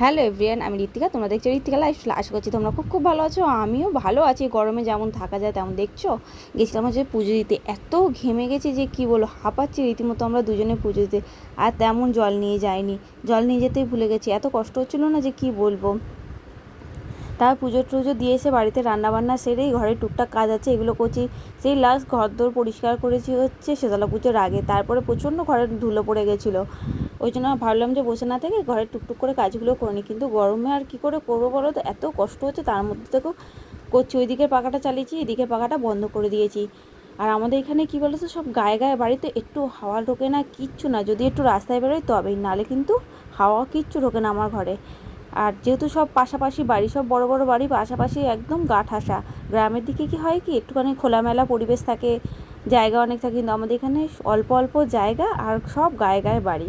Hello everyone আমি ঋতিকা তোমরা দেখছ ঋতিকা লাইফ আশা করছি তোমরা খুব খুব ভালো আছো, আমিও ভালো আছি। গরমে যেমন থাকা যায় তেমন দেখছ। গেছিলাম হচ্ছে পুজো দিতে। এত ঘেমে গেছে যে কি বলো হাঁপাচ্ছি রীতিমতো আমরা দুজনে পুজো দিতে। আর তেমন জল নিয়ে যাইনি। জল নিয়ে যেতেই ভুলে গেছি। এত কষ্ট হচ্ছিল না যে কি বলব। তার পুজো টুজো দিয়ে এসে বাড়িতে রান্নাবান্না সেরেই ঘরে টুকটাক কাজ আছে, এগুলো করছি। সেই লাস্ট ঘর দোর পরিষ্কার করেছি হচ্ছে শীতলা পুজোর আগে। তারপরে প্রচণ্ড ঘরে ধুলো পড়ে গেছিল। ওই জন্য ভাবলাম যে বসে না থেকে ঘরে টুকটুক করে কাজগুলো করে নিই কিন্তু গরমে আর কি করে করব বলো তো? এত কষ্ট হচ্ছে, তার মধ্যে থেকেও করছি ওই দিকের পাখাটা চালিয়েছি, এদিকের পাখাটা বন্ধ করে দিয়েছি। আর আমাদের এখানে কী বলো তো, সব গায়ে গায়ে বাড়িতে একটু হাওয়া ঢোকে না, কিচ্ছু না। যদি একটু রাস্তায় বেরোয় তবেই, নালে কিন্তু হাওয়া কিচ্ছু ঢোকে না আমার ঘরে। আর যেহেতু সব পাশাপাশি বাড়ি, সব বড় বড় বাড়ি, পাশাপাশি একদম গা ঠাসা গ্রামের দিকে কি হয় কি, একটুখানি খোলামেলা পরিবেশ থাকে, জায়গা অনেক থাকে, কিন্তু আমাদের এখানে অল্প অল্প জায়গা আর সব গায়ে গায়ে বাড়ি।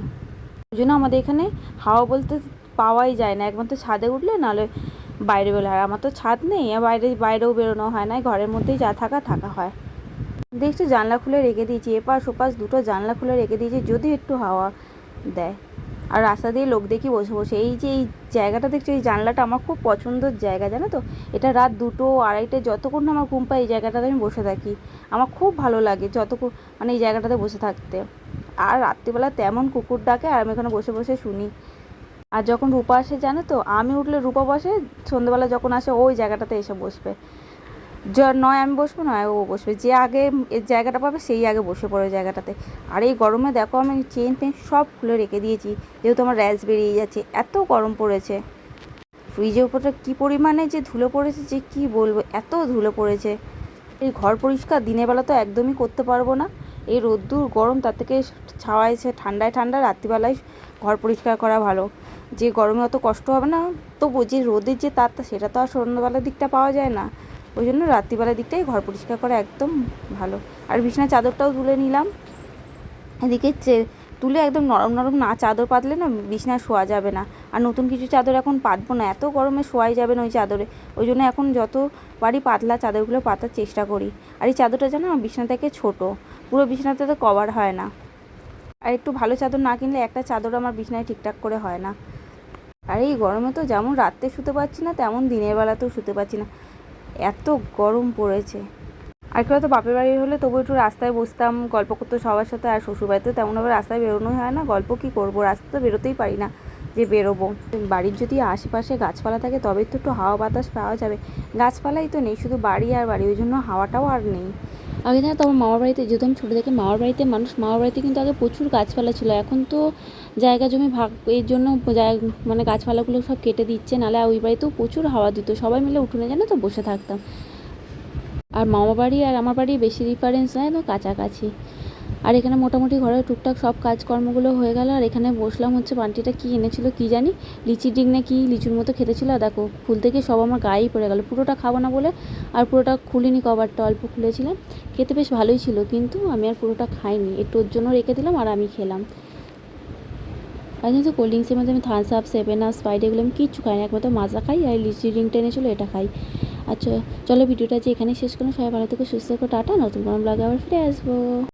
ওই জন্য আমাদের এখানে হাওয়া বলতে পাওয়াই যায় না। একমাত্র ছাদে উঠলে নাহলে বাইরে বেরোলে আর আমার তো ছাদ নেই বাইরে, বাইরেও বেরোনো হয় না, ঘরের মধ্যেই যা থাকা থাকা হয়। দেখছি জানলা খুলে রেখে দিয়েছি, এপাশ ওপাশ দুটো জানলা খুলে রেখে দিয়েছি, যদি একটু হাওয়া দেয়। আর রাস্তা দিয়ে লোক দেখি বসে বসে। এই যে এই জায়গাটা দেখছ, এই জানলাটা আমার খুব পছন্দের জায়গা, জানো তো? এটা রাত দুটো আড়াইটে যতক্ষণ না আমার ঘুম পাই এই জায়গাটাতে আমি বসে থাকি। আমার খুব ভালো লাগে যতক্ষণ মানে এই জায়গাটাতে বসে থাকতে। আর রাত্রিবেলা তেমন কুকুর ডাকে, আর আমি এখানে বসে বসে শুনি। আর যখন রূপা আসে, জানো তো? আমি উঠলে রূপা বসে, সন্ধ্যেবেলা যখন আসে, ওই জায়গাটাতে এসে বসবে। নয় আমি বসবো, নয় ও বসবে। যে আগে জায়গাটা পাবে, সেই আগে বসে পড়ে জায়গাটাতে। আর এই গরমে দেখো আমি চেন টেন সব খুলে রেখে দিয়েছি, যেহেতু আমার র্যাশ বেরিয়ে যাচ্ছে। এত গরম পড়েছে। ফ্রিজের উপরটা কী পরিমাণে যে ধুলো পড়েছে, যে কি বলব, এত ধুলো পড়েছে। এই ঘর পরিষ্কার দিনের বেলা তো একদমই করতে পারব না। এই রোদ্দুর, গরম, তার থেকে ছাওয়ায় সে ঠান্ডায় ঠান্ডা, রাত্রিবেলায় ঘর পরিষ্কার করা ভালো। যে গরমে অত কষ্ট হবে না তবু যে রোদের যে তারটা সেটা তো আর সন্ধ্যাবেলার দিকটা পাওয়া যায় না। ওই জন্য রাত্রিবেলার দিকটাই ঘর পরিষ্কার করা একদম ভালো। আর বিছানার চাদরটাও তুলে নিলাম। এদিকে তুলে একদম নরম নরম না চাদর পাতলে না বিছনায় শোয়া যাবে না। আর নতুন কিছু চাদর এখন পাতবো না, এত গরমে শোয়াই যাবে না ওই চাদরে। ওই জন্য এখন যত পারি পাতলা চাদরগুলো পাতার চেষ্টা করি। আর এই চাদরটা যেন বিছানা থেকে ছোটো, পুরো বিছানাতে তো কভার হয় না। আর একটু ভালো চাদর না কিনলে একটা চাদর আমার বিছানায় ঠিকঠাক করে হয় না। আর এই গরমে তো যেমন রাত্রে শুতে পারছি না, তেমন দিনের বেলাতেও শুতে পারছি না। এত গরম পড়েছে। আর কেউ তো বাপের বাড়ি হলে তবু একটু রাস্তায় বসতাম, গল্প করতো সবার সাথে, আর শ্বশুরবাড়িতে তেমনভাবে রাস্তায় বেরোনোই হয় না, গল্প কি করব? রাস্তা তো বেরোতেই পারি না যে বেরোবো। বাড়ির যদি আশেপাশে গাছপালা থাকে তবে তো একটু হাওয়া বাতাস পাওয়া যাবে। গাছপালাই তো নেই, শুধু বাড়ি আর বাড়ি, ওই জন্য হাওয়াটাও আর নেই। আগে জানো তো আমার মামার বাড়িতে, যেহেতু আমি ছোটো থেকে মামার বাড়িতে মানুষ, মামার বাড়িতে কিন্তু আগে প্রচুর গাছপালা ছিল। এখন তো জায়গা জমি ভাগ, এর জন্য মানে গাছপালাগুলো সব কেটে দিচ্ছে নাহলে ওই বাড়িতেও প্রচুর হাওয়া দিত। সবাই মিলে উঠোনে জানো তো বসে থাকতাম। আর মামা বাড়ি আর আমার বাড়ি বেশি রিফারেন্স নয় তো কাছাকাছি। আর এখানে মোটামুটি ঘরের টুকটাক সব কাজকর্মগুলো হয়ে গেল, আর এখানে বসলাম হচ্ছে বান্টিটা কী এনেছিল কী জানি লিচি ডিং না কি লিচুর মতো খেতে ছিল আর দেখো ফুল থেকে সব আমার গায়েই পড়ে গেল, পুরোটা খাব না বলে আর পুরোটা খুলিনি কভারটা অল্প খুলেছিলাম, খেতে বেশ ভালোই ছিল কিন্তু আমি আর পুরোটা খাইনি, একটু ওর জন্য রেখে দিলাম আর আমি খেলাম। আর জানো তো কোল্ড ড্রিঙ্কসের মধ্যে আমি Thums Up Seven Up Sprite এগুলো আমি কিচ্ছু খাই না, একমাত্র মাজা খাই আর লিচি ড্রিঙ্কটা এনেছিলো এটা খাই। আচ্ছা চলো ভিডিওটা যে এখানেই শেষ করলাম, সবাই ভালো থেকে, সুস্থ থাকো, টাটা, নতুন কোনো ব্লগে আবার ফিরে আসব।